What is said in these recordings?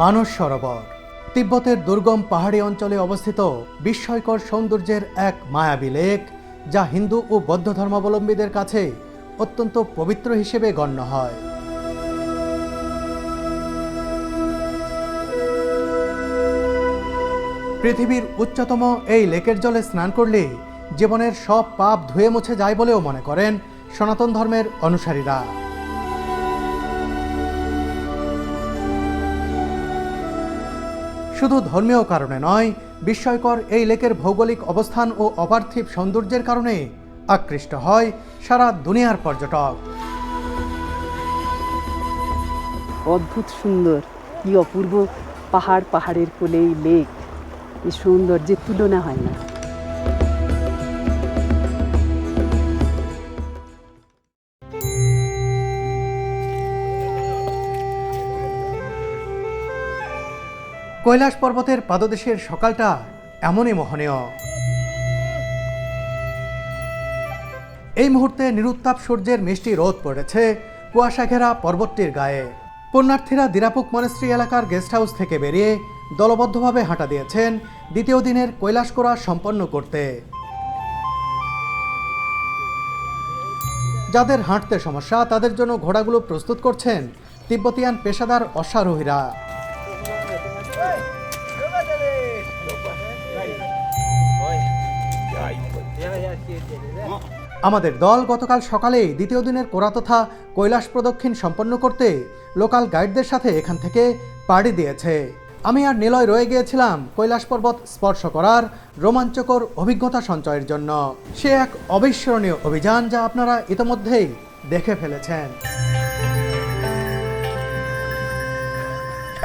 মানস সরোবর। তিব্বতের দুর্গম পাহাড়ি অঞ্চলে অবস্থিত বিস্ময়কর সৌন্দর্যের এক মায়াবী লেক, যা হিন্দু ও বৌদ্ধ ধর্মাবলম্বীদের কাছে অত্যন্ত পবিত্র হিসেবে গণ্য হয়। পৃথিবীর উচ্চতম এই লেকের জলে স্নান করলে জীবনের সব পাপ ধুয়ে মুছে যায় বলেও মনে করেন সনাতন ধর্মের অনুসারীরা। শুধু ধর্মীয় কারণে নয়, বিস্ময়কর এই লেকের ভৌগোলিক অবস্থান ও অপার্থিব সৌন্দর্যের কারণে আকৃষ্ট হয় সারা দুনিয়ার পর্যটক। অদ্ভুত সুন্দর, কি অপূর্ব পাহাড় পাহাড়ের কোলে লেক। এই সৌন্দর্যের তুলনা হয় না। কৈলাস পর্বতের পাদদেশের সকালটা এমনই মোহনীয়। এই মুহূর্তে নিরুত্তাপ সূর্যের মিষ্টি রোদ পড়েছে কুয়াশা ঘেরা পর্বতটির গায়ে। পুণ্যার্থীরা দিরাপুক মনেস্ট্রি এলাকার গেস্ট হাউস থেকে বেরিয়ে দলবদ্ধভাবে হাঁটা দিয়েছেন দ্বিতীয় দিনের কৈলাস কোরা সম্পন্ন করতে। যাদের হাঁটতে সমস্যা, তাদের জন্য ঘোড়াগুলো প্রস্তুত করছেন তিব্বতিয়ান পেশাদার অশ্বারোহীরা। আমাদের দল গতকাল সকালেই দ্বিতীয় দিনের কোরা তথা কৈলাস প্রদক্ষিণ সম্পন্ন করতে লোকাল গাইডদের সাথে এখান থেকে পাড়ি দিয়েছে। আমি আর নিলয় রয়ে গিয়েছিলাম কৈলাস পর্বত স্পর্শ করার রোমাঞ্চকর অভিজ্ঞতা সঞ্চয়ের জন্য। সে এক অবিস্মরণীয় অভিযান যা আপনারা ইতোমধ্যেই দেখে ফেলেছেন।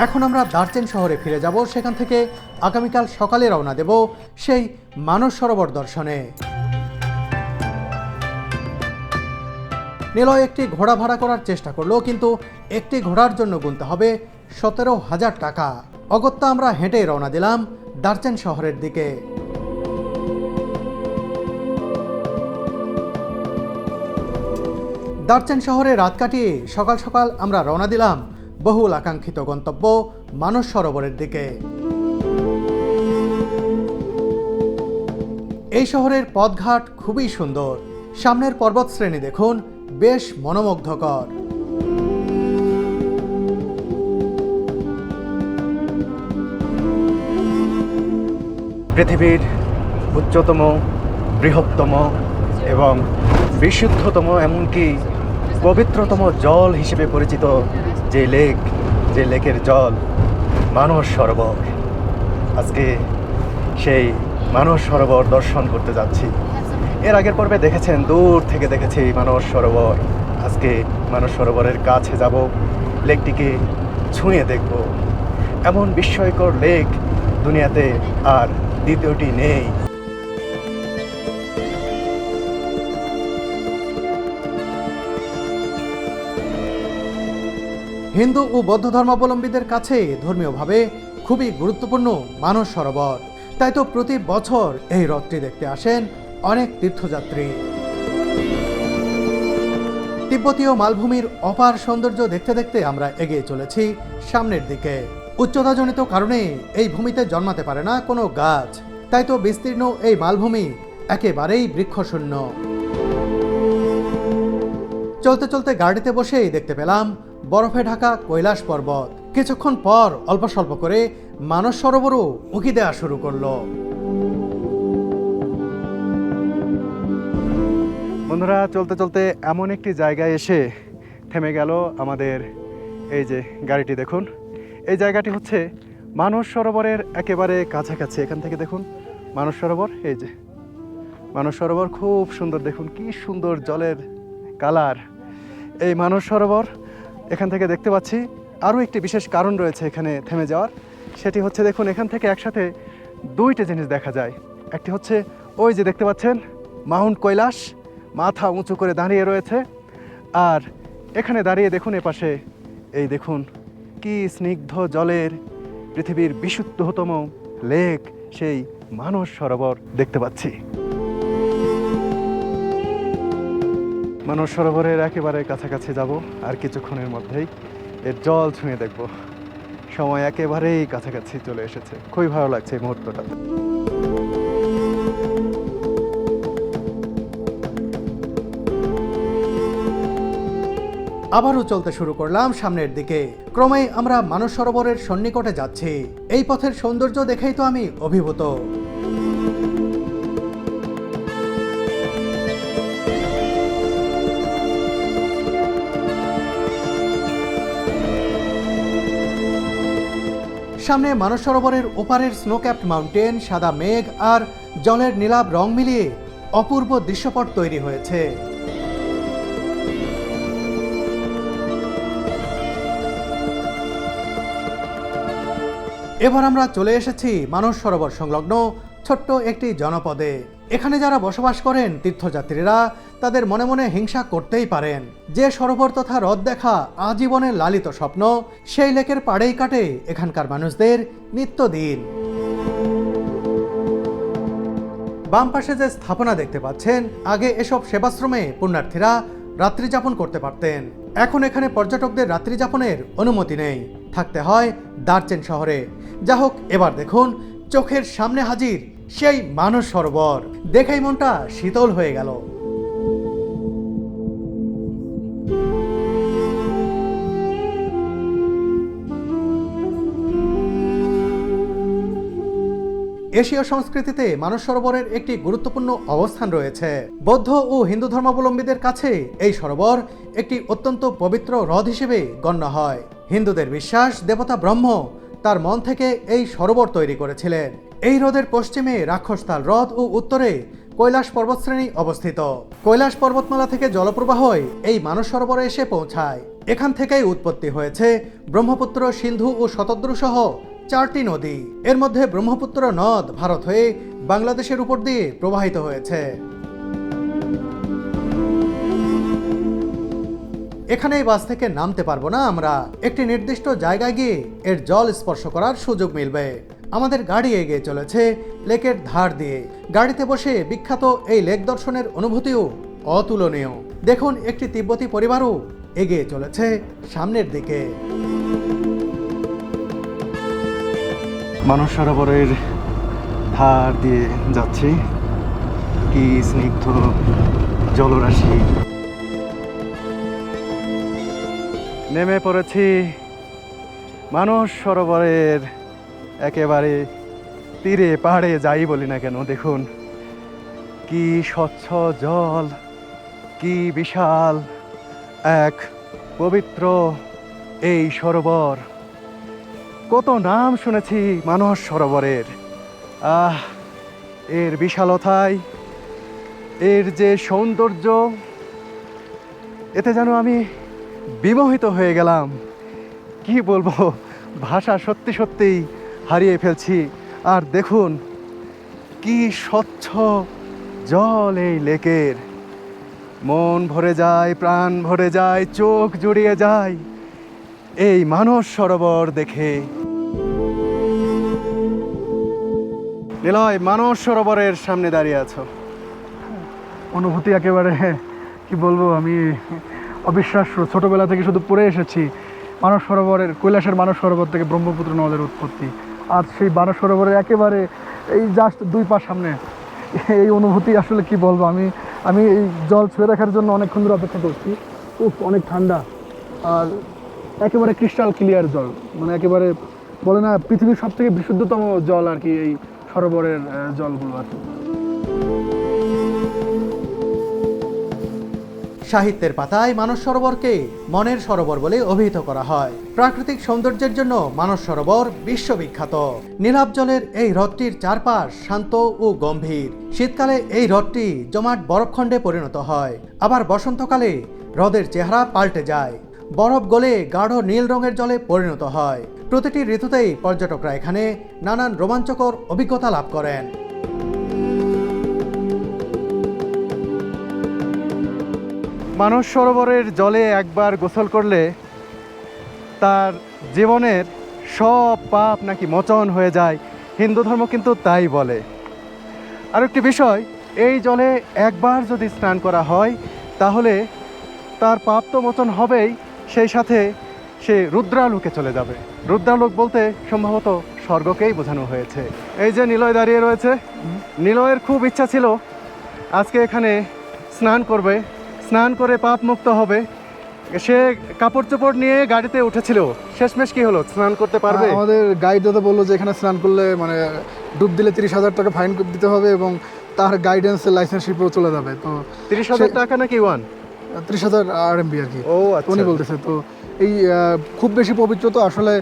এখন আমরা দার্চেন শহরে ফিরে যাব, সেখান থেকে আগামীকাল সকালে রওনা দেব সেই মানস সরোবর দর্শনে। নিলয় একটি ঘোড়া ভাড়া করার চেষ্টা করল কিন্তু একটি ঘোড়ার জন্য গুনতে হবে সতেরো হাজার টাকা। অগত্যা আমরা হেঁটে রওনা দিলাম দার্চেন শহরের দিকে। দার্চেন শহরে রাত কাটিয়ে সকাল সকাল আমরা রওনা দিলাম বহুল আকাঙ্ক্ষিত গন্তব্য মানস সরোবরের দিকে। এই শহরের পথঘাট খুবই সুন্দর। সামনের পর্বত শ্রেণি দেখুন বেশ মনোমুগ্ধকর। পৃথিবীর উচ্চতম, বৃহত্তম এবং বিশুদ্ধতম এমনকি পবিত্রতম জল হিসেবে পরিচিত যে লেক, যে লেকের জল মানস সরোবর। আজকে সেই মানস সরোবর দর্শন করতে যাচ্ছি। এর আগের পর্বে দেখেছেন, দূর থেকে দেখেছি মানস সরোবর। আজকে মানস সরোবরের কাছে যাব, লেকটিকে ছুঁয়ে দেখব। এমন বিস্ময়কর লেক দুনিয়াতে আর দ্বিতীয়টি নেই। হিন্দু ও বৌদ্ধ ধর্মাবলম্বীদের কাছে ধর্মীয়ভাবে খুবই গুরুত্বপূর্ণ মানস সরোবর। তাই তো প্রতি বছর এই হ্রদটি দেখতে আসেন অনেক তীর্থযাত্রী। তিব্বতীয় মালভূমির অপার সৌন্দর্য দেখতে দেখতে আমরা এগিয়ে চলেছি সামনের দিকে। উচ্চতাজনিত কারণে এই ভূমিতে জন্মাতে পারে না কোনো গাছ। তাই তো বিস্তীর্ণ এই মালভূমি একেবারেই বৃক্ষশূন্য। চলতে চলতে গাড়িতে বসেই দেখতে পেলাম বরফে ঢাকা কৈলাস পর্বত। কিছুক্ষণ পর অল্প স্বল্প করে মানস সরোবরও উঁকি দেওয়া শুরু করল। বন্ধুরা, চলতে চলতে এমন একটি জায়গায় এসে থেমে গেল আমাদের এই যে গাড়িটি, দেখুন। এই জায়গাটি হচ্ছে মানস সরোবরের একেবারে কাছাকাছি। এখান থেকে দেখুন, মানস সরোবর, এই যে। মানস সরোবর খুব সুন্দর, দেখুন কি সুন্দর জলের কালার। এই মানস সরোবর, এখান থেকে দেখতে পাচ্ছি আরও একটি বিশেষ কারণ রয়েছে এখানে থেমে যাওয়ার। সেটি হচ্ছে, দেখুন, এখান থেকে একসাথে দুইটা জিনিস দেখা যায়। একটি হচ্ছে, ওই যে দেখতে পাচ্ছেন, মাউন্ট কৈলাস মাথা উঁচু করে দাঁড়িয়ে রয়েছে। আর এখানে দাঁড়িয়ে দেখুন এপাশে, এই দেখুন কি স্নিগ্ধ জলের পৃথিবীর বিশুদ্ধতম লেক, সেই মানস সরোবর দেখতে পাচ্ছি। মানস সরোবরের একেবারে কাছাকাছি যাব, আর কিছুক্ষণের মধ্যেই এর জল ছুঁয়ে দেখব। সময় একেবারেই কাছাকাছি চলে এসেছে। খুবই ভালো লাগছে এই মুহূর্তটা। আবারও চলতে শুরু করলাম সামনের দিকে। ক্রমেই আমরা মানস সরোবরের সন্নিকটে যাচ্ছি। এই পথের সৌন্দর্য দেখেই তো আমি অভিভূত। সামনে মানস সরোবরের ওপারের স্নোক্যাপড মাউন্টেন, সাদা মেঘ আর জলের নীলাভ রং মিলিয়ে অপূর্ব দৃশ্যপট তৈরি হয়েছে। এবার আমরা চলে এসেছি মানস সরোবর সংলগ্ন ছোট্ট একটি জনপদে। এখানে যারা বসবাস করেন তীর্থযাত্রীরা তাদের মনে মনে হিংসা করতেই পারেন। যে সরোবর তথা হ্রদ দেখা আজীবনের লালিত স্বপ্ন, সেই লেকের পাড়েই কাটে এখানকার মানুষদের নিত্যদিন। বাম পাশে যে স্থাপনা দেখতে পাচ্ছেন, আগে এসব সেবাশ্রমে পুণ্যার্থীরা রাত্রি যাপন করতে পারতেন। এখন এখানে পর্যটকদের রাত্রি যাপনের অনুমতি নেই। থাকতে হয় দার্চেন শহরে। যা হোক, এবার দেখুন, চোখের সামনে হাজির সেই মানস সরোবর। দেখেই মনটা শীতল হয়ে গেল। এশীয় সংস্কৃতিতে মানস সরোবরের একটি গুরুত্বপূর্ণ অবস্থান রয়েছে। বৌদ্ধ ও হিন্দু ধর্মাবলম্বীদের কাছে এই সরোবর একটি অত্যন্ত পবিত্র হ্রদ হিসেবে গণ্য হয়। হিন্দুদের বিশ্বাস, দেবতা, ব্রহ্ম তার মন থেকে এই সরোবর তৈরি করেছিলেন। এই হ্রদের পশ্চিমে রাক্ষসতাল হ্রদ ও উত্তরে কৈলাস পর্বতশ্রেণী অবস্থিত। কৈলাস পর্বতমালা থেকে জলপ্রবাহই এই মানস সরোবরে এসে পৌঁছায়। এখান থেকেই উৎপত্তি হয়েছে ব্রহ্মপুত্র সিন্ধু ও শতদ্রু সহ চারটি নদী। এর মধ্যে ব্রহ্মপুত্র নদ ভারত হয়ে বাংলাদেশের উপর দিয়ে প্রবাহিত হয়েছে। এখানে এই বাস থেকে নামতে পারব না আমরা। একটি নির্দিষ্ট জায়গায় গিয়ে এর জল স্পর্শ করার সুযোগ মিলবে। আমাদের গাড়ি এগিয়ে চলেছে লেকের ধার দিয়ে। গাড়িতে বসে বিখ্যাত এই লেক দর্শনের অনুভূতিও অতুলনীয়। দেখুন, একটি তিব্বতী পরিবারও এগিয়ে চলেছে সামনের দিকে। মানস সরোবরের ধার দিয়ে যাচ্ছি। কি স্নিগ্ধ জলরাশি। নেমে পড়েছি মানস সরোবরের একেবারে তীরে পাহাড়ে যাই বলি না কেন, দেখুন। কি স্বচ্ছ জল, কি বিশাল এক পবিত্র এই সরোবর। কত নাম শুনেছি মানস সরোবরের। আহ, এর বিশালতায়, এর যে সৌন্দর্য, এতে যেন আমি বিমোহিত হয়ে গেলাম। কি বলব? ভাষা সত্যি সত্যিই হারিয়ে ফেলছি। আর দেখুন, কি স্বচ্ছ জল এই লেকের। মন ভরে যায়, প্রাণ ভরে যায়, চোখ জুড়িয়ে যায়। এই মানস সরোবর দেখে। নিলয়, মানস সরোবরের সামনে দাঁড়িয়ে আছো। অনুভূতি একেবারে, কি বলব, আমি অবিশ্বাস্য। ছোটবেলা থেকে শুধু পড়ে এসেছি। মানস সরোবরের, কৈলাসের মানস সরোবর থেকে ব্রহ্মপুত্র নদের উৎপত্তি। আজ সেই মানস সরোবরের একেবারে এই জাস্ট দুই পা সামনে। এই অনুভূতি আসলে কি বলব? আমি আমি এই জল ছুঁয়ে রাখার জন্য অনেকক্ষণ ধরে অপেক্ষা করছি। উফ, অনেক ঠান্ডা। আর একেবারে ক্রিস্টাল ক্লিয়ার জল। মানে একেবারে বলে না, পৃথিবীর সব থেকে বিশুদ্ধতম জল আর কি এই সরোবরের জলগুলো আর কি। সাহিত্যের পাতায় মানস সরোবরকে মনের সরোবর বলে অভিহিত করা হয়। প্রাকৃতিক সৌন্দর্যের জন্য মানস সরোবর বিশ্ববিখ্যাত। নীলাভ জলের এই হ্রদটির চারপাশ শান্ত ও গম্ভীর। শীতকালে এই হ্রদটি জমাট বরফখণ্ডে পরিণত হয়। আবার বসন্তকালে হ্রদের চেহারা পাল্টে যায়। বরফ গলে গাঢ় নীল রঙের জলে পরিণত হয়। প্রতিটি ঋতুতেই পর্যটকরা এখানে নানান রোমাঞ্চকর অভিজ্ঞতা লাভ করেন। মানস সরোবরের জলে একবার গোসল করলে তার জীবনের সব পাপ নাকি মোচন হয়ে যায়। হিন্দু ধর্ম কিন্তু তাই বলে। আর একটি বিষয়, এই জলে একবার যদি স্নান করা হয়, তাহলে তার পাপ তো মোচন হবেই, সেই সাথে সে রুদ্রালোকে চলে যাবে। রুদ্রালোক বলতে সম্ভবত স্বর্গকেই বোঝানো হয়েছে। এই যে নিলয় দাঁড়িয়ে রয়েছে, নিলয়ের খুব ইচ্ছা ছিল, আজকে এখানে স্নান করবে। স্নান করে পাপ মুক্ত হবে। সে কাপড় চোপড় নিয়ে গাড়িতে উঠেছিল। শেষমেশ কি হলো? স্নান করতে পারবে? আমাদের গাইড দাদা বলল যে এখানে স্নান করলে মানে ডুব দিলে তিরিশ হাজার টাকা ফাইন দিতে হবে এবং তার গাইডেন্সের লাইসেন্সশিপও চলে যাবে। তো তিরিশ হাজার টাকা নাকি ওয়ান ত্রিশ হাজার আর এমবি আর কি। ও উনি আচ্ছা। বলতেছে তো এই খুব বেশি পবিত্র তো আসলে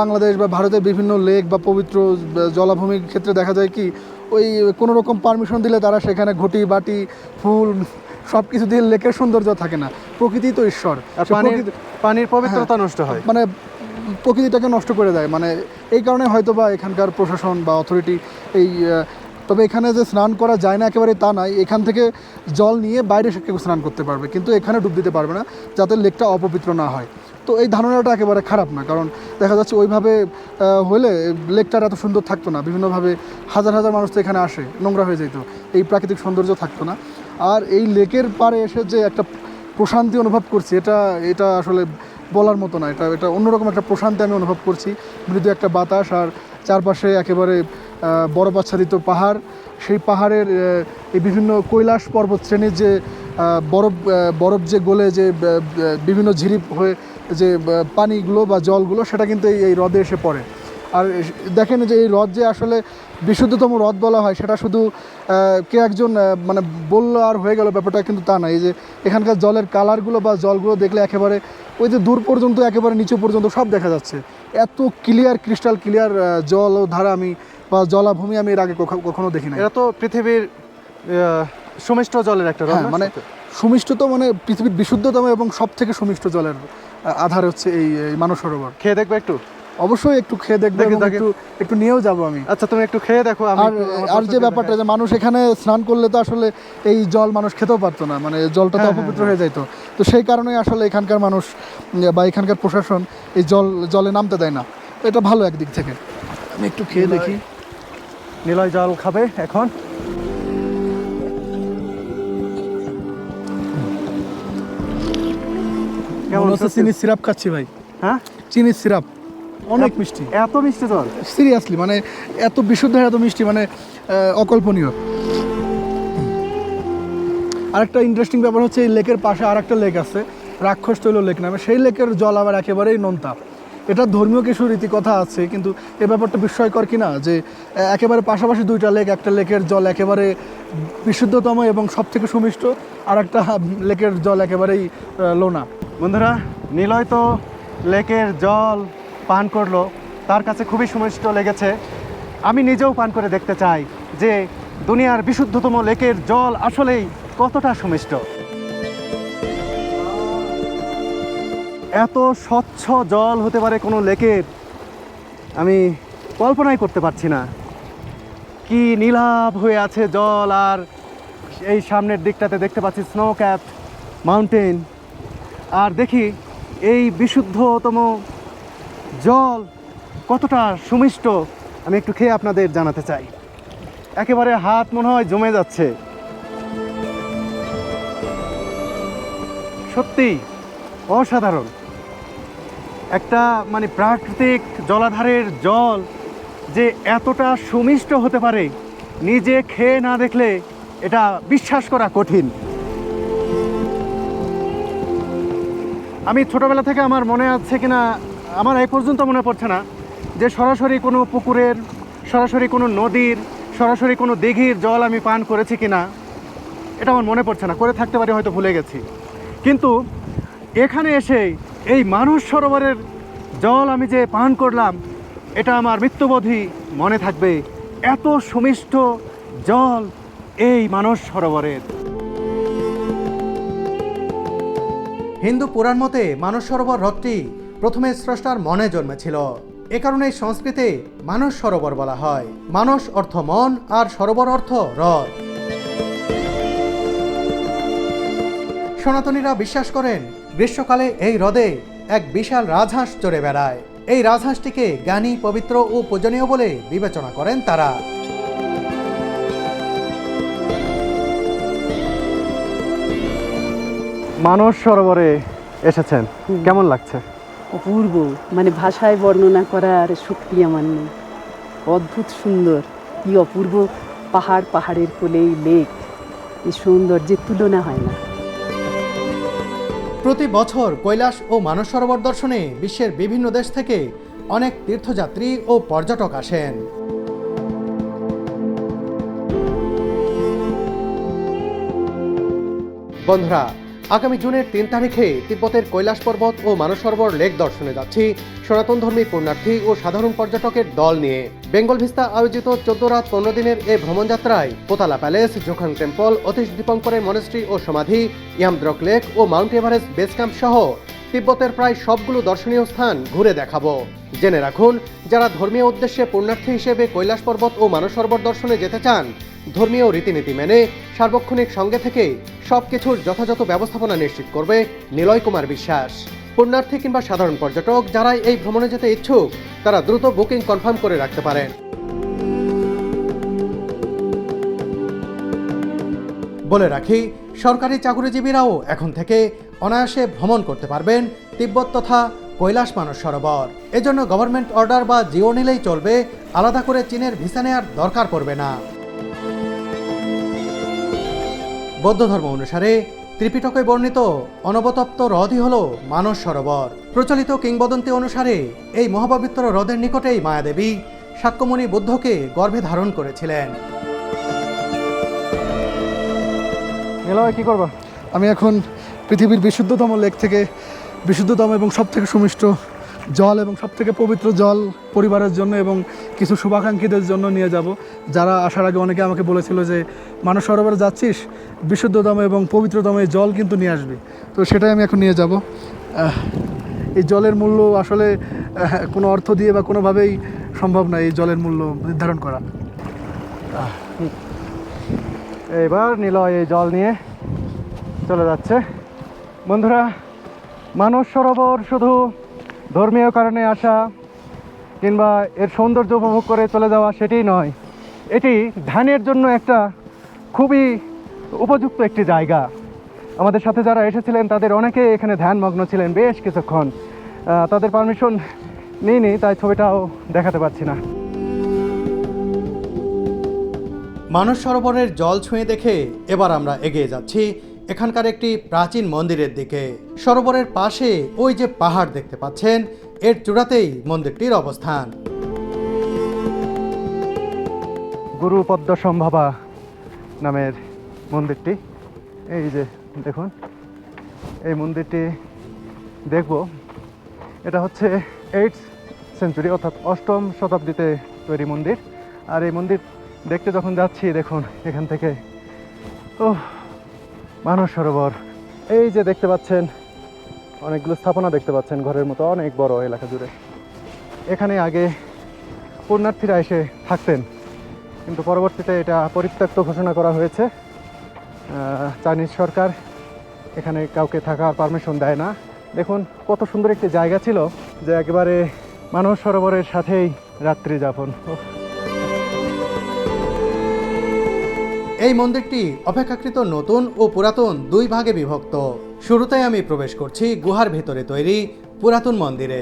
বাংলাদেশ বা ভারতের বিভিন্ন লেক বা পবিত্র জলাভূমির ক্ষেত্রে দেখা যায় কি ওই কোনো রকম পারমিশন দিলে তারা সেখানে ঘটি বাটি ফুল সব কিছু দিয়ে লেকের সৌন্দর্য থাকে না। প্রকৃতি তো ঈশ্বর। সে পানির পবিত্রতা নষ্ট হয়। মানে প্রকৃতিটাকে নষ্ট করে দেয়। মানে এই কারণে হয়তো বা এখানকার প্রশাসন বা অথরিটি এই তবে এখানে যে স্নান করা যায় না একেবারে তা নাই এখান থেকে জল নিয়ে বাইরে সে কেউ স্নান করতে পারবে কিন্তু এখানে ডুব দিতে পারবে না যাতে লেকটা অপবিত্র না হয়। তো এই ধারণাটা একেবারে খারাপ না কারণ দেখা যাচ্ছে ওইভাবে হলে লেকটার এত সুন্দর থাকতো না। বিভিন্নভাবে হাজার হাজার মানুষ তো এখানে আসে নোংরা হয়ে যেত। এই প্রাকৃতিক সৌন্দর্য থাকতো না। আর এই লেকের পাড়ে এসে যে একটা প্রশান্তি অনুভব করছি, এটা এটা আসলে বলার মতো না। এটা এটা অন্যরকম একটা প্রশান্তি আমি অনুভব করছি। মৃদু একটা বাতাস আর চারপাশে একেবারে বরফ আচ্ছাদিত পাহাড়। সেই পাহাড়ের এই বিভিন্ন কৈলাস পর্বত শ্রেণির যে বরফ বরফ যে গলে যে বিভিন্ন ঝিরিপ হয়ে যে পানিগুলো বা জলগুলো, সেটা কিন্তু এই হ্রদে এসে পড়ে। আর দেখেন যে এই হ্রদ যে আসলে বিশুদ্ধতম হ্রদ বলা হয় সেটা শুধু কে একজন মানে বলল আর হয়ে গেল ব্যাপারটা কিন্তু তা না। এই যে এখানকার জলের কালারগুলো বা জলগুলো দেখলে একেবারে ওই যে দূর পর্যন্ত একেবারে নিচু পর্যন্ত সব দেখা যাচ্ছে। এত ক্লিয়ার ক্রিস্টাল ক্লিয়ার জল ও ধারা আমি বা জলাভূমি আমি এর আগে কখনো- দেখি না এটা তো পৃথিবীর সুমিষ্ট জলের একটা হ্যাঁ? মানে সুমিষ্টতম মানে পৃথিবীর বিশুদ্ধতম এবং সব থেকে সুমিষ্ট জলের আধার হচ্ছে এই এই মানস সরোবর। খেয়ে দেখবে একটু? অবশ্যই একটু খেয়ে দেখব দেখি, একটু একটু নিয়েও যাব আমি। আচ্ছা তুমি একটু খেয়ে দেখো আর আর যে ব্যাপারটা যে মানুষ এখানে স্নান করলে তো আসলে এই জল মানুষ খেতেও পারতো না মানে জলটা তো হ্যাঁ, অপবিত্র হ্যাঁ, হয়ে যাইতো। তো সেই কারণেই আসলে এখানকার মানুষ বা এখানকার প্রশাসন এই জল জলে নামতে দেয় না। এটা ভালো একদিক থেকে। আমি একটু খেয়ে দেখি। নিলয় জল খাবে এখন। কেমন মনে হচ্ছে চিনির সিরাপ খাচ্ছি ভাই। হ্যাঁ? চিনির সিরাপ। অনেক মিষ্টি। এত মিষ্টি জল সিরিয়াসলি মানে এত বিশুদ্ধ এত মিষ্টি মানে অকল্পনীয়। আরেকটা ইন্টারেস্টিং ব্যাপার হচ্ছে এই লেকের পাশে আরেকটা লেক আছে রাক্ষস তৈল লেক নামে। সেই লেকের জল আবার একেবারেই নোনতা। এটা ধর্মীয় কিছু রীতিকথা আছে কিন্তু এ ব্যাপারটা বিস্ময়কর কিনা যে একেবারে পাশাপাশি দুইটা লেক একটা লেকের জল একেবারে বিশুদ্ধতম এবং সব থেকে সুমিষ্ট আর একটা লেকের জল একেবারেই লোনা। বন্ধুরা নিলয় তো লেকের জল পান করল। তার কাছে খুবই সুমিষ্ট লেগেছে। আমি নিজেও পান করে দেখতে চাই যে দুনিয়ার বিশুদ্ধতম লেকের জল আসলেই কতটা সুমিষ্ট। এত স্বচ্ছ জল হতে পারে কোনো লেকের? আমি কল্পনাই করতে পারছি না। কি নীলাভ হয়ে আছে জল আর এই সামনের দিকটাতে দেখতে পাচ্ছি স্নো ক্যাপ মাউন্টেন আর দেখি, এই বিশুদ্ধতম জল কতটা সুমিষ্ট, আমি একটু খেয়ে আপনাদের জানাতে চাই। একেবারে হাত মনে হয় জমে যাচ্ছে। সত্যি, অসাধারণ। একটা মানে প্রাকৃতিক জলাধারের জল যে এতটা সুমিষ্ট হতে পারে, নিজে খেয়ে না দেখলে এটা বিশ্বাস করা কঠিন। আমি ছোটবেলা থেকে আমার মনে আছে কিনা আমার এই পর্যন্ত মনে পড়ছে না যে সরাসরি কোনো পুকুরের, সরাসরি কোনো নদীর, সরাসরি কোনো দিঘির জল আমি পান করেছি কি না এটা আমার মনে পড়ছে না। করে থাকতে পারি, হয়তো ভুলে গেছি। কিন্তু এখানে এসে এই মানুষ সরোবরের জল আমি যে পান করলাম, এটা আমার মৃত্যুবোধই মনে থাকবে। এত সুমিষ্ট জল এই মানস সরোবরের। হিন্দু পুরাণ মতে মানস সরোবর হ্রদটি প্রথমে স্রষ্টার মনে জন্মেছিল। এ কারণে সংস্কৃতে মানস সরোবর বলা হয়। মানস অর্থ মন, আর সরোবর অর্থ হ্রদ। সনাতনীরা বিশ্বাস করেন, গ্রীষ্মকালে এই হ্রদে এক বিশাল রাজহাঁস চড়ে বেড়ায়। এই রাজহাঁসটিকে জ্ঞানী, পবিত্র ও পূজনীয় বলে বিবেচনা করেন তারা। মানস সরোবরে এসেছেন। কেমন লাগছে? অপূর্ব মানে ভাষায় বর্ণনা করার শক্তি আমার নেই। অদ্ভুত সুন্দর, কি অপূর্ব পাহাড় পাহাড়ের কোলেই লেক। এই সৌন্দর্যের তুলনা হয় না। প্রতি বছর কৈলাস ও মানস সরোবর দর্শনে বিশ্বের বিভিন্ন দেশ থেকে অনেক তীর্থযাত্রী ও পর্যটক আসেন। বন্ধুরা আগামী জুনের তিন তারিখে তিব্বতের কৈলাস পর্বত ও মানস সরোবর লেক দর্শনে যাচ্ছি। সনাতন ধর্মী পুণ্যার্থী ও সাধারণ পর্যটকের দল নিয়ে। বেঙ্গল ভিস্তা আয়োজিত চোদ্দ রাত পনেরো দিনের এই ভ্রমণযাত্রায় Potala palace, Jokhang temple, Atish দীপঙ্করের মনেস্ট্রি ও সমাধি, ইয়ামদ্রক লেক ও মাউন্ট এভারেস্ট বেস ক্যাম্প সহ তিব্বতের প্রায় সবগুলো দর্শনীয় স্থান ঘুরে দেখাবো। জেনে রাখুন, যারা ধর্মীয় উদ্দেশ্যে পুণ্যার্থী হিসেবে কৈলাস পর্বত ও মানস সরোবর দর্শনে যেতে চান ধর্মীয় রীতিনীতি মেনে সার্বক্ষণিক সঙ্গে থেকে সবকিছুর যথাযথ ব্যবস্থাপনা নিশ্চিত করবে নিলয় কুমার বিশ্বাস। পুণ্যার্থী কিংবা সাধারণ পর্যটক যারাই এই ভ্রমণে যেতে ইচ্ছুক, তারা দ্রুত বুকিং কনফার্ম করে রাখতে পারেন। বলে রাখি, সরকারি চাকরিজীবীরাও এখন থেকে অনায়াসে ভ্রমণ করতে পারবেন তিব্বত তথা কৈলাস মানস সরোবর। এজন্য গভর্নমেন্ট অর্ডার বা জিও নিলেই চলবে, আলাদা করে চীনের ভিসা নেওয়ার দরকার পড়বে না। বৌদ্ধ ধর্ম অনুসারে ত্রিপিটকে বর্ণিত অনবতপ্ত হ্রদই হল মানস সরোবর। প্রচলিত কিংবদন্তি অনুসারে এই মহাপবিত্র হ্রদের নিকটেই মায়াদেবী শাক্যমণি বুদ্ধকে গর্ভে ধারণ করেছিলেন। কি করবা? আমি এখন পৃথিবীর বিশুদ্ধতম লেক থেকে বিশুদ্ধতম এবং সবথেকে সুমিষ্ট জল এবং সবথেকে পবিত্র জল পরিবারের জন্য এবং কিছু শুভাকাঙ্ক্ষীদের জন্য নিয়ে যাব। যারা আসার আগে অনেকে আমাকে বলেছিল যে মানস সরোবরে যাচ্ছিস? বিশুদ্ধতম এবং পবিত্রতম এই জল কিন্তু নিয়ে আসবি। তো সেটাই আমি এখন নিয়ে যাব। এই জলের মূল্য আসলে কোনো অর্থ দিয়ে বা কোনোভাবেই সম্ভব নয় এই জলের মূল্য নির্ধারণ করা। এবার নিলয় এই জল নিয়ে চলে যাচ্ছে। বন্ধুরা মানস সরোবর শুধু ধর্মীয় কারণে আসা কিংবা এর সৌন্দর্য উপভোগ করে চলে যাওয়া সেটিই নয়। এটি ধ্যানের জন্য একটা খুবই উপযুক্ত একটি জায়গা। আমাদের সাথে যারা এসেছিলেন, তাদের অনেকে এখানে ধ্যানমগ্ন ছিলেন বেশ কিছুক্ষণ। তাদের পারমিশন নিইনি, তাই ছবিটাও দেখাতে পারছি না। মানস সরোবরের জল ছুঁয়ে দেখে এবার আমরা এগিয়ে যাচ্ছি। এখানকার একটি প্রাচীন মন্দিরের দিকে। সরোবরের পাশে ওই যে পাহাড় দেখতে পাচ্ছেন, এর চূড়াতেই মন্দিরটির অবস্থান। গুরু পদ্ম সম্ভাবা নামের মন্দিরটি। এই যে, দেখুন, এই মন্দিরটি দেখব। এটা হচ্ছে এইট সেঞ্চুরি, অর্থাৎ অষ্টম শতাব্দীতে তৈরি মন্দির। আর এই মন্দির দেখতে যখন যাচ্ছি, দেখুন, এখান থেকে। ও মানস সরোবর। এই যে দেখতে পাচ্ছেন, অনেকগুলো স্থাপনা দেখতে পাচ্ছেন ঘরের মতো, অনেক বড় এলাকা জুড়ে। এখানে আগে পুণ্যার্থীরা এসে থাকতেন, কিন্তু পরবর্তীতে এটা পরিত্যক্ত ঘোষণা করা হয়েছে। চাইনিজ সরকার এখানে কাউকে থাকার পারমিশন দেয় না। দেখুন, কত সুন্দর একটি জায়গা ছিল যে একেবারে মানস সরোবরের সাথেই রাত্রি যাপন এই মন্দিরটি অপেক্ষাকৃত নতুন ও পুরাতন দুই ভাগে বিভক্ত। শুরুতে আমি প্রবেশ করছি গুহার ভেতরে তৈরি পুরাতন মন্দিরে।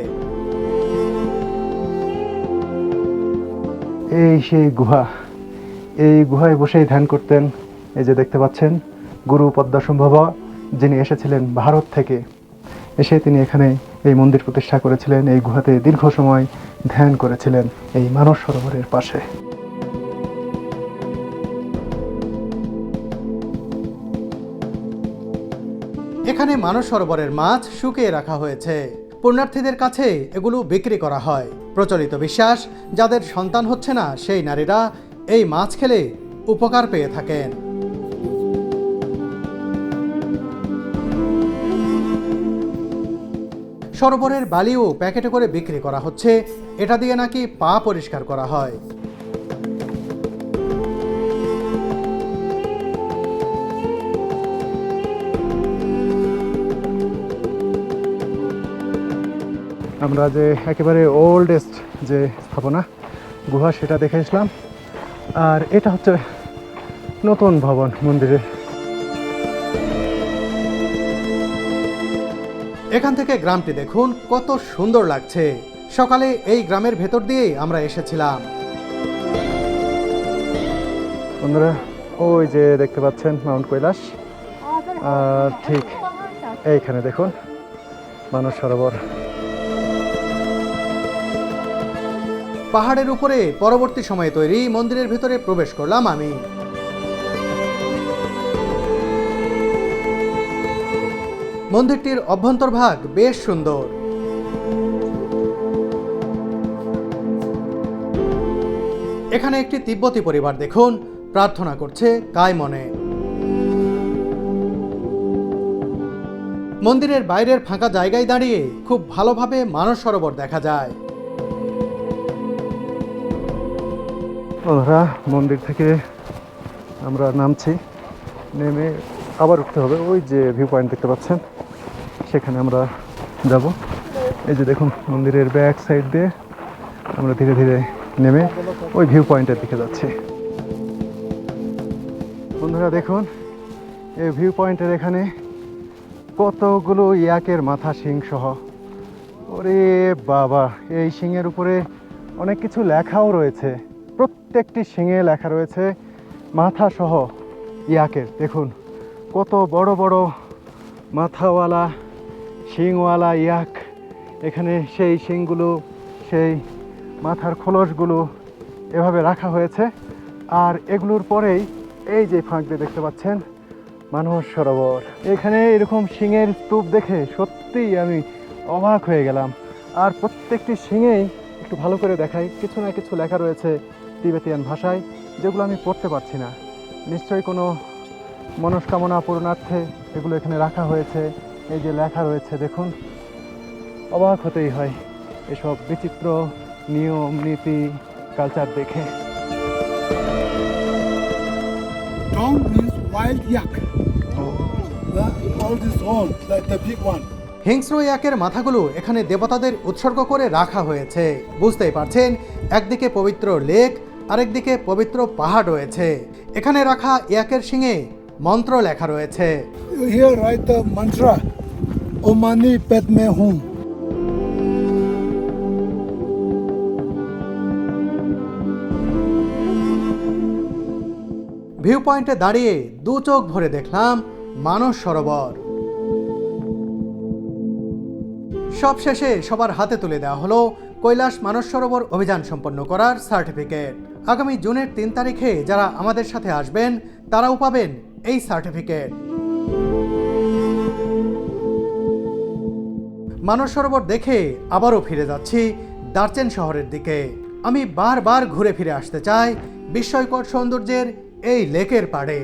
এই সেই গুহা। এই গুহায় বসেই ধ্যান করতেন এই যে দেখতে পাচ্ছেন গুরু পদ্মাসম্ভব, যিনি এসেছিলেন ভারত থেকে। এসে তিনি এখানে এই মন্দির প্রতিষ্ঠা করেছিলেন, এই গুহাতে দীর্ঘ সময় ধ্যান করেছিলেন এই মানস সরোবরের পাশে। এখানে মানস সরোবরের মাছ শুকিয়ে রাখা হয়েছে। পুণ্যার্থীদের কাছে এগুলো বিক্রি করা হয়। প্রচলিত বিশ্বাস, যাদের সন্তান হচ্ছে না, সেই নারীরা এই মাছ খেলে উপকার পেয়ে থাকেন। সরোবরের বালিও প্যাকেটে করে বিক্রি করা হচ্ছে। এটা দিয়ে নাকি পা পরিষ্কার করা হয়। আমরা যে একেবারে ওল্ডেস্ট যে স্থাপনা গুহা সেটা দেখে আসলাম। আর এটা হচ্ছে নতুন ভবন মন্দিরের এখান থেকে গ্রামটি দেখুন কত সুন্দর লাগছে। সকালে এই গ্রামের ভেতর দিয়েই আমরা এসেছিলাম। বন্ধুরা ওই যে দেখতে পাচ্ছেন মাউন্ট কৈলাস। আর ঠিক এইখানে দেখুন মানস সরোবর। পাহাড়ের উপরে পরবর্তী সময়ে তৈরি মন্দিরের ভিতরে প্রবেশ করলাম আমি। মন্দিরটির অভ্যন্তরভাগ বেশ সুন্দর। এখানে একটি তিব্বতী পরিবার দেখুন, প্রার্থনা করছে কায় মনে। মন্দিরের বাইরের ফাঁকা জায়গায় দাঁড়িয়ে খুব ভালোভাবে মানস সরোবর দেখা যায়। বন্ধুরা মন্দির থেকে আমরা নামছি। নেমে আবার উঠতে হবে। ওই যে ভিউ পয়েন্ট দেখতে পাচ্ছেন, সেখানে আমরা যাব। এই যে দেখুন, মন্দিরের ব্যাক সাইড দিয়ে আমরা ধীরে ধীরে নেমে ওই ভিউ পয়েন্টের দিকে যাচ্ছি। বন্ধুরা, দেখুন, এই ভিউ পয়েন্টের এখানে কতগুলো ইয়াকের মাথা শিং সহ। ওরে বাবা, এই শিংয়ের উপরে অনেক কিছু লেখাও রয়েছে। প্রত্যেকটি শিঙে লেখা রয়েছে মাথা সহ ইয়াকের। দেখুন, কত বড় বড় মাথাওয়ালা শিংওয়ালা ইয়াক। এখানে সেই শিংগুলো সেই মাথার খোলসগুলো এভাবে রাখা হয়েছে। আর এগুলোর পরেই এই যে ফাঁক দিয়ে দেখতে পাচ্ছেন, মানস সরোবর। এখানে এরকম শিঙের স্তূপ দেখে সত্যিই আমি অবাক হয়ে গেলাম। আর প্রত্যেকটি শিঙেই একটু ভালো করে দেখাই। কিছু না কিছু লেখা রয়েছে তিবেতিয়ান ভাষায় যেগুলো আমি পড়তে পারছি না নিশ্চয়ই কোনো মনস্কামনা পূরণার্থে এগুলো এখানে রাখা হয়েছে এই যে লেখা রয়েছে দেখুন অবাক হতেই হয় এসব বিচিত্র নিয়ম নীতি কালচার দেখে Dong means wild yak. The, all these horns, like the big one. হিংস্র ইয়াকের মাথাগুলো এখানে দেবতাদের উৎসর্গ করে রাখা হয়েছে বুঝতেই পারছেন একদিকে পবিত্র লেক আরেকদিকে পবিত্র পাহাড় রয়েছে। এখানে রাখা ইয়াকের শিঙে মন্ত্র লেখা রয়েছে। Hum. ভিউ পয়েন্টে দাঁড়িয়ে দু চোখ ভরে দেখলাম মানস সরোবর। সবশেষে সবার হাতে তুলে দেওয়া হলো কৈলাস মানস সরোবর অভিযান সম্পন্ন করার সার্টিফিকেট আগামী জুনের তিন তারিখে যারা আমাদের সাথে আসবেন, তারাও পাবেন এই সার্টিফিকেট। মানস সরোবর দেখে আবারও ফিরে যাচ্ছি দার্চেন শহরের দিকে। আমি বারবার ঘুরে ফিরে আসতে চাই বিস্ময়কর সৌন্দর্যের এই লেকের পাড়ে।